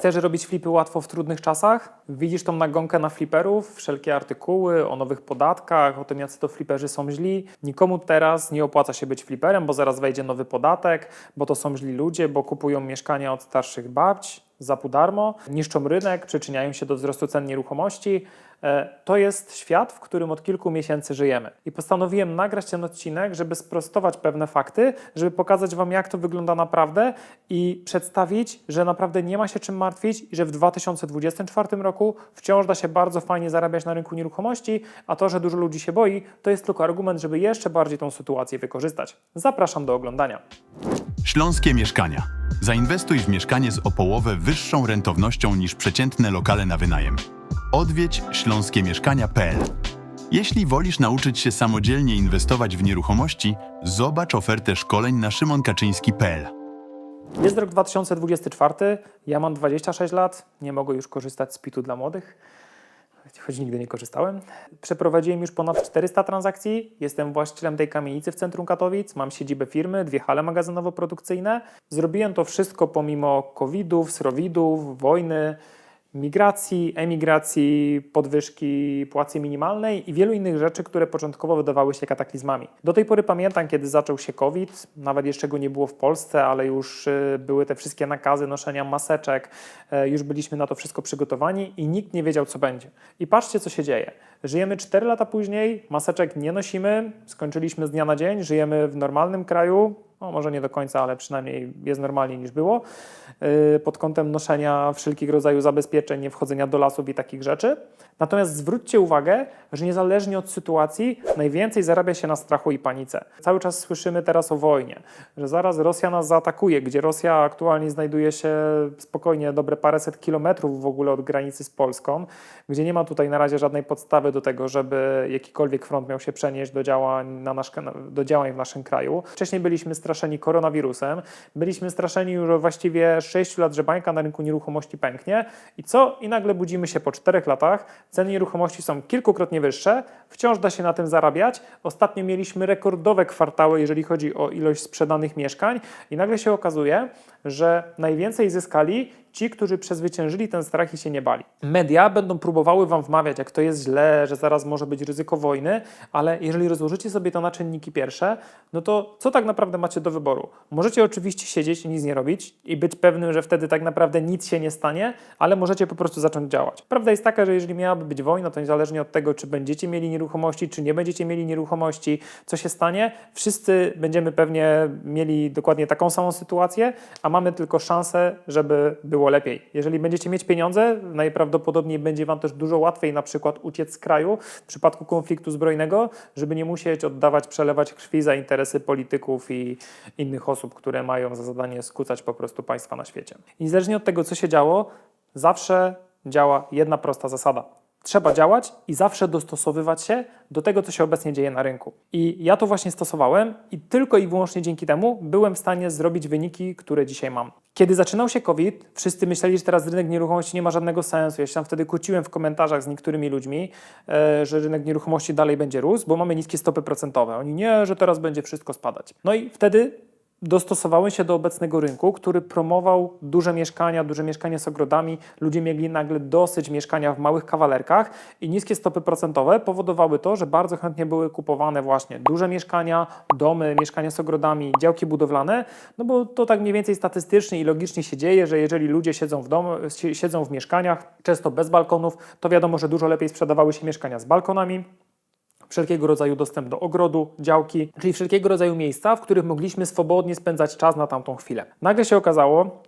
Chcesz robić flipy łatwo w trudnych czasach? Widzisz tą nagonkę na fliperów, wszelkie artykuły o nowych podatkach, o tym, jacy to fliperzy są źli. Nikomu teraz nie opłaca się być fliperem, bo zaraz wejdzie nowy podatek, bo to są źli ludzie, bo kupują mieszkania od starszych babć za darmo, niszczą rynek, przyczyniają się do wzrostu cen nieruchomości. E, To jest świat, w którym od kilku miesięcy żyjemy. I postanowiłem nagrać ten odcinek, żeby sprostować pewne fakty, żeby pokazać Wam, jak to wygląda naprawdę i przedstawić, że naprawdę nie ma się czym martwić i że w 2024 roku wciąż da się bardzo fajnie zarabiać na rynku nieruchomości, a to, że dużo ludzi się boi, to jest tylko argument, żeby jeszcze bardziej tą sytuację wykorzystać. Zapraszam do oglądania. Śląskie mieszkania. Zainwestuj w mieszkanie z o połowę wyższą rentownością niż przeciętne lokale na wynajem. Odwiedź śląskiemieszkania.pl. Jeśli wolisz nauczyć się samodzielnie inwestować w nieruchomości, zobacz ofertę szkoleń na szymonkaczyński.pl. Jest rok 2024, ja mam 26 lat, nie mogę już korzystać z PIT-u dla młodych, choć nigdy nie korzystałem. Przeprowadziłem już ponad 400 transakcji, jestem właścicielem tej kamienicy w centrum Katowic, mam siedzibę firmy, dwie hale magazynowo-produkcyjne. Zrobiłem to wszystko pomimo COVID-ów, srowidów, wojny, migracji, emigracji, podwyżki płacy minimalnej i wielu innych rzeczy, które początkowo wydawały się kataklizmami. Do tej pory pamiętam, kiedy zaczął się COVID, nawet jeszcze go nie było w Polsce, ale już y, były te wszystkie nakazy noszenia maseczek, e, już byliśmy na to wszystko przygotowani i nikt nie wiedział, co będzie. I patrzcie, co się dzieje. Żyjemy 4 lata później, maseczek nie nosimy, skończyliśmy z dnia na dzień, żyjemy w normalnym kraju, no może nie do końca, ale przynajmniej jest normalniej niż było, yy, pod kątem noszenia wszelkich rodzajów zabezpieczeń, nie wchodzenia do lasów i takich rzeczy. Natomiast zwróćcie uwagę, że niezależnie od sytuacji, najwięcej zarabia się na strachu i panice. Cały czas słyszymy teraz o wojnie, że zaraz Rosja nas zaatakuje, gdzie Rosja aktualnie znajduje się spokojnie dobre paręset kilometrów w ogóle od granicy z Polską, gdzie nie ma tutaj na razie żadnej podstawy do tego, żeby jakikolwiek front miał się przenieść do działań, na nasz, do działań w naszym kraju. Wcześniej byliśmy straszeni koronawirusem, byliśmy straszeni już właściwie 6 lat, że bańka na rynku nieruchomości pęknie. I co? I nagle budzimy się po 4 latach, ceny nieruchomości są kilkukrotnie wyższe, wciąż da się na tym zarabiać. Ostatnio mieliśmy rekordowe kwartały, jeżeli chodzi o ilość sprzedanych mieszkań. I nagle się okazuje, że najwięcej zyskali ci, którzy przezwyciężyli ten strach i się nie bali. Media będą próbowały wam wmawiać, jak to jest źle, że zaraz może być ryzyko wojny, ale jeżeli rozłożycie sobie to na czynniki pierwsze, no to co tak naprawdę macie do wyboru? Możecie oczywiście siedzieć i nic nie robić i być pewnym, że wtedy tak naprawdę nic się nie stanie, ale możecie po prostu zacząć działać. Prawda jest taka, że jeżeli miałaby być wojna, to niezależnie od tego, czy będziecie mieli nieruchomości, czy nie będziecie mieli nieruchomości, co się stanie, wszyscy będziemy pewnie mieli dokładnie taką samą sytuację, a mamy tylko szansę, żeby było lepiej. Jeżeli będziecie mieć pieniądze, najprawdopodobniej będzie Wam też dużo łatwiej na przykład uciec z kraju w przypadku konfliktu zbrojnego, żeby nie musieć oddawać, przelewać krwi za interesy polityków i innych osób, które mają za zadanie skłócać po prostu państwa na świecie. I niezależnie od tego, co się działo, zawsze działa jedna prosta zasada. Trzeba działać i zawsze dostosowywać się do tego, co się obecnie dzieje na rynku. I ja to właśnie stosowałem i tylko i wyłącznie dzięki temu byłem w stanie zrobić wyniki, które dzisiaj mam. Kiedy zaczynał się COVID, wszyscy myśleli, że teraz rynek nieruchomości nie ma żadnego sensu. Ja się tam wtedy kłóciłem w komentarzach z niektórymi ludźmi, e, że rynek nieruchomości dalej będzie rósł, bo mamy niskie stopy procentowe. Oni nie, że teraz będzie wszystko spadać. No i wtedy dostosowały się do obecnego rynku, który promował duże mieszkania, duże mieszkania z ogrodami. Ludzie mieli nagle dosyć mieszkania w małych kawalerkach i niskie stopy procentowe powodowały to, że bardzo chętnie były kupowane właśnie duże mieszkania, domy, mieszkania z ogrodami, działki budowlane, no bo to tak mniej więcej statystycznie i logicznie się dzieje, że jeżeli ludzie siedzą w domu, si- siedzą w mieszkaniach, często bez balkonów, to wiadomo, że dużo lepiej sprzedawały się mieszkania z balkonami, wszelkiego rodzaju dostęp do ogrodu, działki, czyli wszelkiego rodzaju miejsca, w których mogliśmy swobodnie spędzać czas na tamtą chwilę. Nagle się okazało,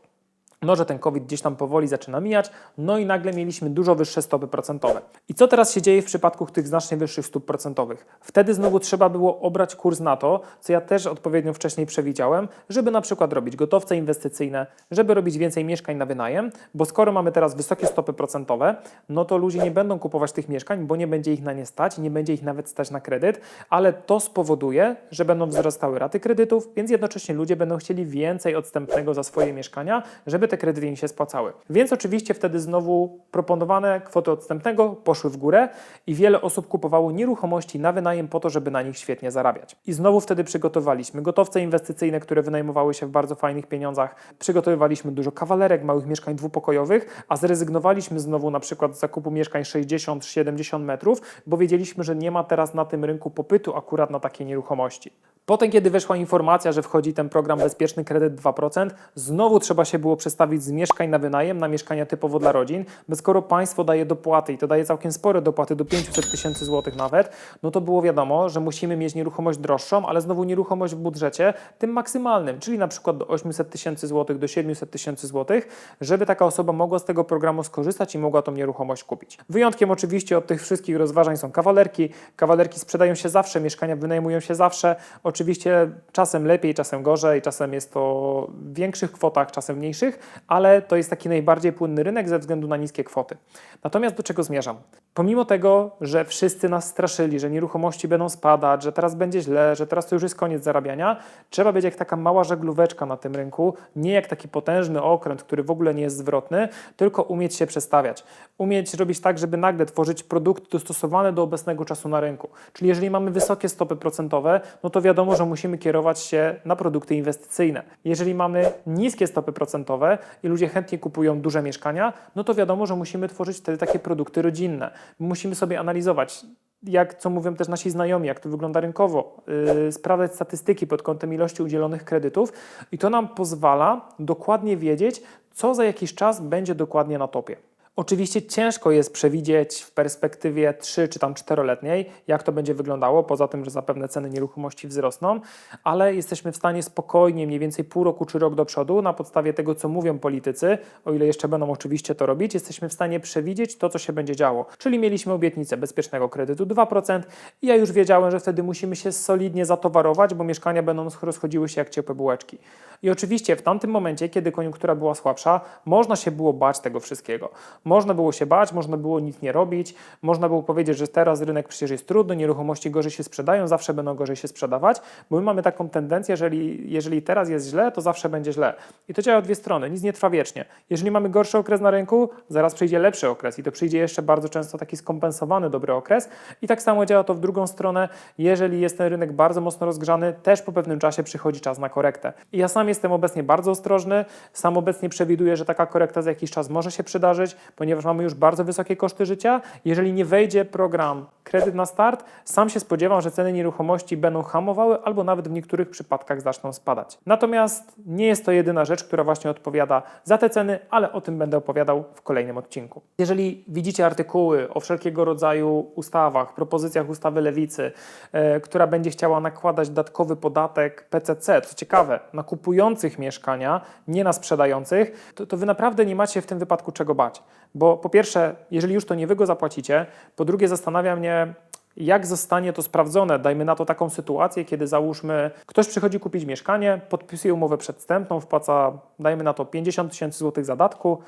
no, że ten COVID gdzieś tam powoli zaczyna mijać, no i nagle mieliśmy dużo wyższe stopy procentowe. I co teraz się dzieje w przypadku tych znacznie wyższych stóp procentowych? Wtedy znowu trzeba było obrać kurs na to, co ja też odpowiednio wcześniej przewidziałem, żeby na przykład robić gotowce inwestycyjne, żeby robić więcej mieszkań na wynajem, bo skoro mamy teraz wysokie stopy procentowe, no to ludzie nie będą kupować tych mieszkań, bo nie będzie ich na nie stać, nie będzie ich nawet stać na kredyt, ale to spowoduje, że będą wzrastały raty kredytów, więc jednocześnie ludzie będą chcieli więcej odstępnego za swoje mieszkania, żeby te kredyty im się spłacały. Więc oczywiście wtedy znowu proponowane kwoty odstępnego poszły w górę i wiele osób kupowało nieruchomości na wynajem po to, żeby na nich świetnie zarabiać. I znowu wtedy przygotowaliśmy gotowce inwestycyjne, które wynajmowały się w bardzo fajnych pieniądzach. Przygotowywaliśmy dużo kawalerek, małych mieszkań dwupokojowych, a zrezygnowaliśmy znowu na przykład z zakupu mieszkań 60-70 metrów, bo wiedzieliśmy, że nie ma teraz na tym rynku popytu akurat na takie nieruchomości. Potem, kiedy weszła informacja, że wchodzi ten program Bezpieczny Kredyt 2%, znowu trzeba się było przestawić z mieszkań na wynajem na mieszkania typowo dla rodzin, bo skoro państwo daje dopłaty i to daje całkiem spore dopłaty do 500 tysięcy złotych nawet, no to było wiadomo, że musimy mieć nieruchomość droższą, ale znowu nieruchomość w budżecie tym maksymalnym, czyli na przykład do 800 tysięcy złotych, do 700 tysięcy złotych, żeby taka osoba mogła z tego programu skorzystać i mogła tą nieruchomość kupić. Wyjątkiem oczywiście od tych wszystkich rozważań są kawalerki. Kawalerki sprzedają się zawsze, mieszkania wynajmują się zawsze. Oczywiście czasem lepiej, czasem gorzej, czasem jest to w większych kwotach, czasem mniejszych, ale to jest taki najbardziej płynny rynek ze względu na niskie kwoty. Natomiast do czego zmierzam? Pomimo tego, że wszyscy nas straszyli, że nieruchomości będą spadać, że teraz będzie źle, że teraz to już jest koniec zarabiania, trzeba być jak taka mała żaglóweczka na tym rynku, nie jak taki potężny okręt, który w ogóle nie jest zwrotny, tylko umieć się przestawiać. Umieć robić tak, żeby nagle tworzyć produkty dostosowane do obecnego czasu na rynku. Czyli jeżeli mamy wysokie stopy procentowe, no to wiadomo, że musimy kierować się na produkty inwestycyjne. Jeżeli mamy niskie stopy procentowe i ludzie chętnie kupują duże mieszkania, no to wiadomo, że musimy tworzyć wtedy takie produkty rodzinne. Musimy sobie analizować, jak co mówią też nasi znajomi, jak to wygląda rynkowo, yy, sprawdzać statystyki pod kątem ilości udzielonych kredytów i to nam pozwala dokładnie wiedzieć, co za jakiś czas będzie dokładnie na topie. Oczywiście ciężko jest przewidzieć w perspektywie 3 czy tam 4-letniej, jak to będzie wyglądało, poza tym, że zapewne ceny nieruchomości wzrosną, ale jesteśmy w stanie spokojnie, mniej więcej pół roku czy rok do przodu, na podstawie tego, co mówią politycy, o ile jeszcze będą oczywiście to robić, jesteśmy w stanie przewidzieć to, co się będzie działo. Czyli mieliśmy obietnicę bezpiecznego kredytu 2% i ja już wiedziałem, że wtedy musimy się solidnie zatowarować, bo mieszkania będą rozchodziły się jak ciepłe bułeczki. I oczywiście w tamtym momencie, kiedy koniunktura była słabsza, można się było bać tego wszystkiego. Można było się bać, można było nic nie robić, można było powiedzieć, że teraz rynek przecież jest trudny, nieruchomości gorzej się sprzedają, zawsze będą gorzej się sprzedawać, bo my mamy taką tendencję, jeżeli, jeżeli teraz jest źle, to zawsze będzie źle. I to działa w dwie strony, nic nie trwa wiecznie. Jeżeli mamy gorszy okres na rynku, zaraz przyjdzie lepszy okres i to przyjdzie jeszcze bardzo często taki skompensowany dobry okres. I tak samo działa to w drugą stronę, jeżeli jest ten rynek bardzo mocno rozgrzany, też po pewnym czasie przychodzi czas na korektę. I ja sam jestem obecnie bardzo ostrożny, sam obecnie przewiduję, że taka korekta za jakiś czas może się przydarzyć, ponieważ mamy już bardzo wysokie koszty życia. Jeżeli nie wejdzie program kredyt na start, sam się spodziewam, że ceny nieruchomości będą hamowały albo nawet w niektórych przypadkach zaczną spadać. Natomiast nie jest to jedyna rzecz, która właśnie odpowiada za te ceny, ale o tym będę opowiadał w kolejnym odcinku. Jeżeli widzicie artykuły o wszelkiego rodzaju ustawach, propozycjach ustawy lewicy, e, która będzie chciała nakładać dodatkowy podatek PCC, co ciekawe, na kupujących mieszkania, nie na sprzedających, to, to wy naprawdę nie macie w tym wypadku czego bać. Bo po pierwsze, jeżeli już to nie wy go zapłacicie, po drugie zastanawia mnie, jak zostanie to sprawdzone? Dajmy na to taką sytuację, kiedy załóżmy, ktoś przychodzi kupić mieszkanie, podpisuje umowę przedwstępną, wpłaca, dajmy na to 50 tysięcy złotych zadatku,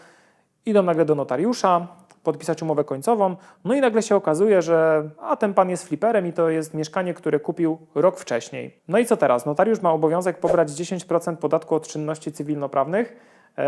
idą nagle do notariusza, podpisać umowę końcową, no i nagle się okazuje, że a ten pan jest fliperem i to jest mieszkanie, które kupił rok wcześniej. No i co teraz? Notariusz ma obowiązek pobrać 10% podatku od czynności cywilnoprawnych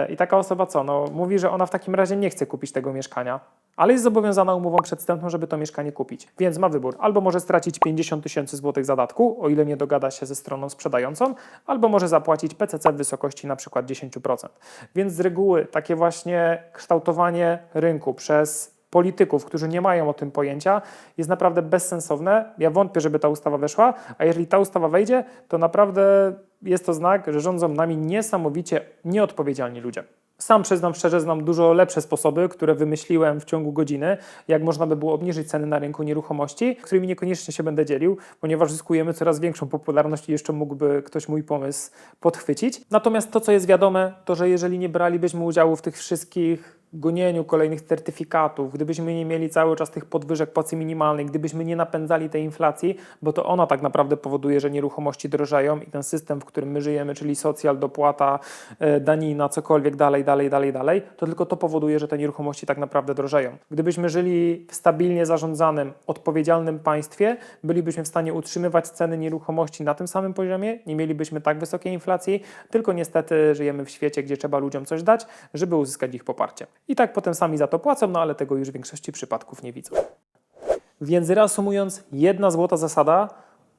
i taka osoba co? No, mówi, że ona w takim razie nie chce kupić tego mieszkania, ale jest zobowiązana umową przedwstępną, żeby to mieszkanie kupić. Więc ma wybór. Albo może stracić 50 tysięcy złotych zadatku, o ile nie dogada się ze stroną sprzedającą, albo może zapłacić PCC w wysokości na przykład 10%. Więc z reguły takie właśnie kształtowanie rynku przez polityków, którzy nie mają o tym pojęcia, jest naprawdę bezsensowne. Ja wątpię, żeby ta ustawa weszła, a jeżeli ta ustawa wejdzie, to naprawdę jest to znak, że rządzą nami niesamowicie nieodpowiedzialni ludzie. Sam przyznam szczerze, znam dużo lepsze sposoby, które wymyśliłem w ciągu godziny, jak można by było obniżyć ceny na rynku nieruchomości, którymi niekoniecznie się będę dzielił, ponieważ zyskujemy coraz większą popularność i jeszcze mógłby ktoś mój pomysł podchwycić. Natomiast to, co jest wiadome, to że jeżeli nie bralibyśmy udziału w tych wszystkich gonieniu kolejnych certyfikatów, gdybyśmy nie mieli cały czas tych podwyżek płacy minimalnej, gdybyśmy nie napędzali tej inflacji, bo to ona tak naprawdę powoduje, że nieruchomości drożeją i ten system, w którym my żyjemy, czyli socjal, dopłata, e, danina, cokolwiek dalej, dalej, dalej, dalej, to tylko to powoduje, że te nieruchomości tak naprawdę drożeją. Gdybyśmy żyli w stabilnie zarządzanym, odpowiedzialnym państwie, bylibyśmy w stanie utrzymywać ceny nieruchomości na tym samym poziomie, nie mielibyśmy tak wysokiej inflacji, tylko niestety żyjemy w świecie, gdzie trzeba ludziom coś dać, żeby uzyskać ich poparcie. I tak potem sami za to płacą, no ale tego już w większości przypadków nie widzą. Więc reasumując, jedna złota zasada,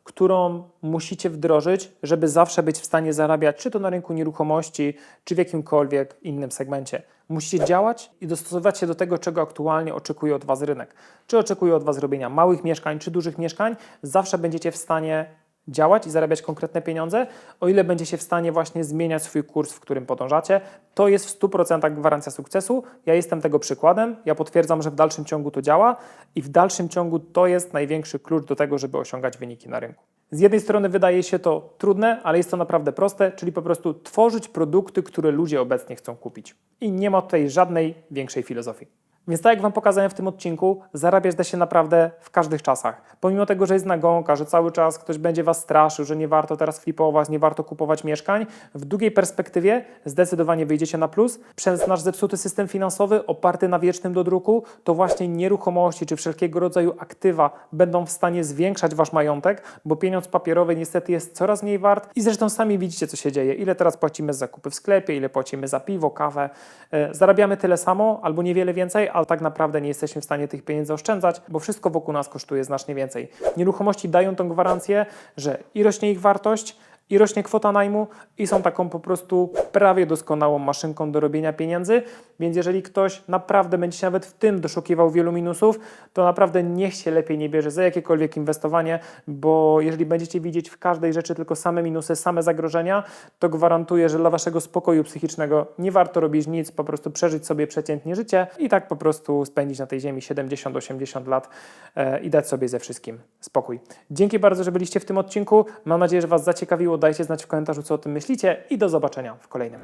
którą musicie wdrożyć, żeby zawsze być w stanie zarabiać, czy to na rynku nieruchomości, czy w jakimkolwiek innym segmencie. Musicie działać i dostosować się do tego, czego aktualnie oczekuje od Was rynek. Czy oczekuje od Was robienia małych mieszkań, czy dużych mieszkań, zawsze będziecie w stanie działać i zarabiać konkretne pieniądze, o ile będziecie w stanie właśnie zmieniać swój kurs, w którym podążacie. To jest w 100% gwarancja sukcesu. Ja jestem tego przykładem. Ja potwierdzam, że w dalszym ciągu to działa i w dalszym ciągu to jest największy klucz do tego, żeby osiągać wyniki na rynku. Z jednej strony wydaje się to trudne, ale jest to naprawdę proste, czyli po prostu tworzyć produkty, które ludzie obecnie chcą kupić. I nie ma tutaj żadnej większej filozofii. Więc tak jak Wam pokazałem w tym odcinku, zarabiać da się naprawdę w każdych czasach. Pomimo tego, że jest nagonka, że cały czas ktoś będzie Was straszył, że nie warto teraz flipować, nie warto kupować mieszkań, w długiej perspektywie zdecydowanie wyjdziecie na plus. Przez nasz zepsuty system finansowy oparty na wiecznym dodruku, to właśnie nieruchomości czy wszelkiego rodzaju aktywa będą w stanie zwiększać Wasz majątek, bo pieniądz papierowy niestety jest coraz mniej wart i zresztą sami widzicie, co się dzieje. Ile teraz płacimy za zakupy w sklepie, ile płacimy za piwo, kawę. E, Zarabiamy tyle samo albo niewiele więcej, ale tak naprawdę nie jesteśmy w stanie tych pieniędzy oszczędzać, bo wszystko wokół nas kosztuje znacznie więcej. Nieruchomości dają tą gwarancję, że i rośnie ich wartość, i rośnie kwota najmu i są taką po prostu prawie doskonałą maszynką do robienia pieniędzy, więc jeżeli ktoś naprawdę będzie się nawet w tym doszukiwał wielu minusów, to naprawdę niech się lepiej nie bierze za jakiekolwiek inwestowanie, bo jeżeli będziecie widzieć w każdej rzeczy tylko same minusy, same zagrożenia, to gwarantuję, że dla waszego spokoju psychicznego nie warto robić nic, po prostu przeżyć sobie przeciętnie życie i tak po prostu spędzić na tej ziemi 70-80 lat e, i dać sobie ze wszystkim spokój. Dzięki bardzo, że byliście w tym odcinku. Mam nadzieję, że was zaciekawiło. Dajcie znać w komentarzu, co o tym myślicie i do zobaczenia w kolejnym.